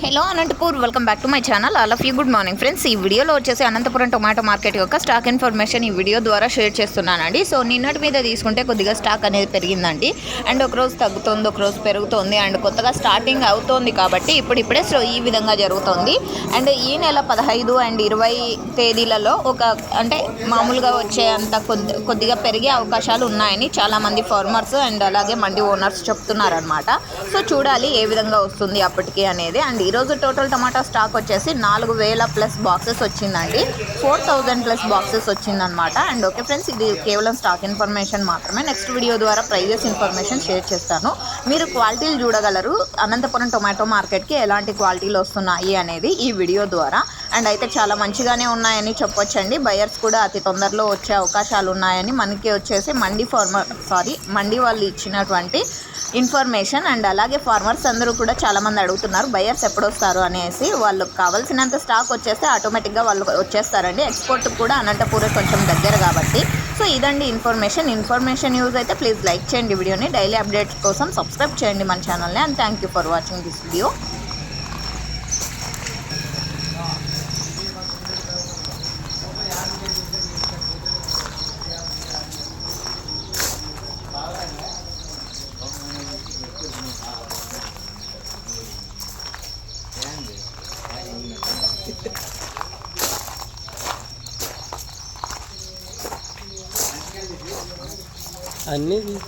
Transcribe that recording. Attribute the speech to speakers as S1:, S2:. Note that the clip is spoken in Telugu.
S1: Hello Anantapur welcome back to my channel all of you good morning friends ఈ వీడియోలో వచ్చేసి అనంతపురం టొమాటో మార్కెట్ యొక్క స్టాక్ ఇన్ఫర్మేషన్ ఈ వీడియో ద్వారా షేర్ చేస్తున్నానండి. సో నిన్నటి మీద తీసుకుంటే కొద్దిగా స్టాక్ అనేది పెరిగిందండి. అండ్ ఒక రోజు తగ్గుతుంది ఒక రోజు పెరుగుతుంది. అండ్ కొత్తగా స్టార్టింగ్ అవుతోంది కాబట్టి ఇప్పుడు ఇప్పుడే సో ఈ విధంగా జరుగుతుంది. అండ్ ఈ నెల పదహైదు అండ్ ఇరవై తేదీలలో ఒక అంటే మామూలుగా వచ్చే అంత కొద్ది కొద్దిగా పెరిగే అవకాశాలు ఉన్నాయని చాలామంది ఫార్మర్స్ అండ్ అలాగే మండి ఓనర్స్ చెప్తున్నారనమాట సో చూడాలి ఏ విధంగా వస్తుంది అప్పటికి అనేది. అండ్ ఈరోజు టోటల్ టమాటా స్టాక్ వచ్చేసి నాలుగు వేల ప్లస్ బాక్సెస్ వచ్చిందండి. ఫోర్ థౌజండ్ ప్లస్ బాక్సెస్ వచ్చిందనమాట అండ్ ఓకే ఫ్రెండ్స్ ఇది కేవలం స్టాక్ ఇన్ఫర్మేషన్ మాత్రమే. నెక్స్ట్ వీడియో ద్వారా ప్రైజెస్ ఇన్ఫర్మేషన్ షేర్ చేస్తాను. మీరు క్వాలిటీలు చూడగలరు. అనంతపురం టొమాటో మార్కెట్కి ఎలాంటి క్వాలిటీలు వస్తున్నాయి అనేది ఈ వీడియో ద్వారా. అండ్ అయితే చాలా మంచిగానే ఉన్నాయని చెప్పొచ్చండి. బయర్స్ కూడా అతి తొందరలో వచ్చే అవకాశాలు ఉన్నాయని మనకి వచ్చేసి మండి ఫార్మర్ సారీ మండి వాళ్ళు ఇచ్చినటువంటి ఇన్ఫర్మేషన్ అండ్ అలాగే ఫార్మర్స్ అందరూ కూడా చాలామంది అడుగుతున్నారు బయర్స్ ఎప్పుడు వస్తారు అనేసి. వాళ్ళకి కావాల్సినంత స్టాక్ వచ్చేస్తే ఆటోమేటిక్గా వాళ్ళు వచ్చేస్తారండి. ఎక్స్పోర్ట్ కూడా అనంతపూరే కొంచెం దగ్గర కాబట్టి. సో ఇదండి ఇన్ఫర్మేషన్. ఇన్ఫర్మేషన్ యూజ్ అయితే ప్లీజ్ లైక్ చేయండి వీడియోని. డైలీ అప్డేట్స్ కోసం సబ్స్క్రైబ్ చేయండి మన ఛానల్ని. And thank you for watching this video.
S2: अन्य भी।